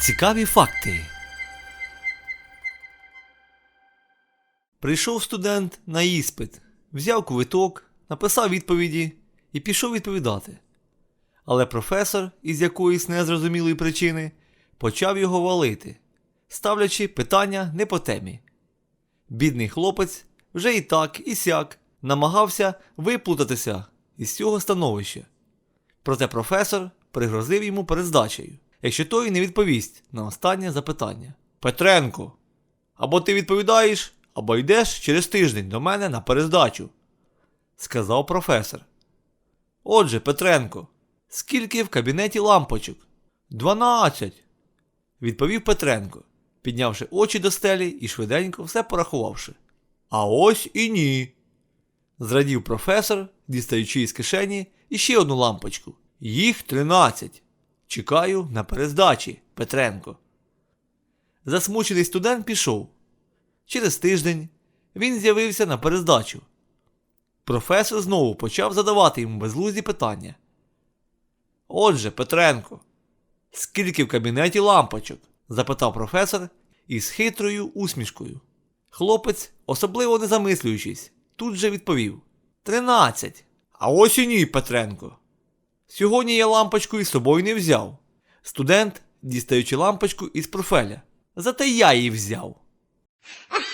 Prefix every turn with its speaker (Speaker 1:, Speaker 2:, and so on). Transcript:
Speaker 1: Цікаві факти. Прийшов студент на іспит, взяв квиток, написав відповіді і пішов відповідати. Але професор, із якоїсь незрозумілої причини, почав його валити, ставлячи питання не по темі. Бідний хлопець вже і так, і сяк намагався виплутатися із цього становища. Проте професор пригрозив йому перездачею, якщо той не відповість на останнє запитання. Петренко, або ти відповідаєш, або йдеш через тиждень до мене на перездачу, сказав професор. Отже, Петренко, скільки в кабінеті лампочок? Дванадцять, відповів Петренко, піднявши очі до стелі і швиденько все порахувавши. А ось і ні. Зрадів професор, дістаючи із кишені іще одну лампочку. Їх тринадцять. Чекаю на перездачі, Петренко. Засмучений студент пішов. Через тиждень він з'явився на перездачу. Професор знову почав задавати йому безглузді питання. Отже, Петренко, скільки в кабінеті лампочок? запитав професор із хитрою усмішкою. Хлопець, особливо не замислюючись, тут же відповів: Тринадцять. А ось і ні, Петренко. Сьогодні я лампочку із собою не взяв. Студент, дістаючи лампочку із профеля. Зате я її взяв.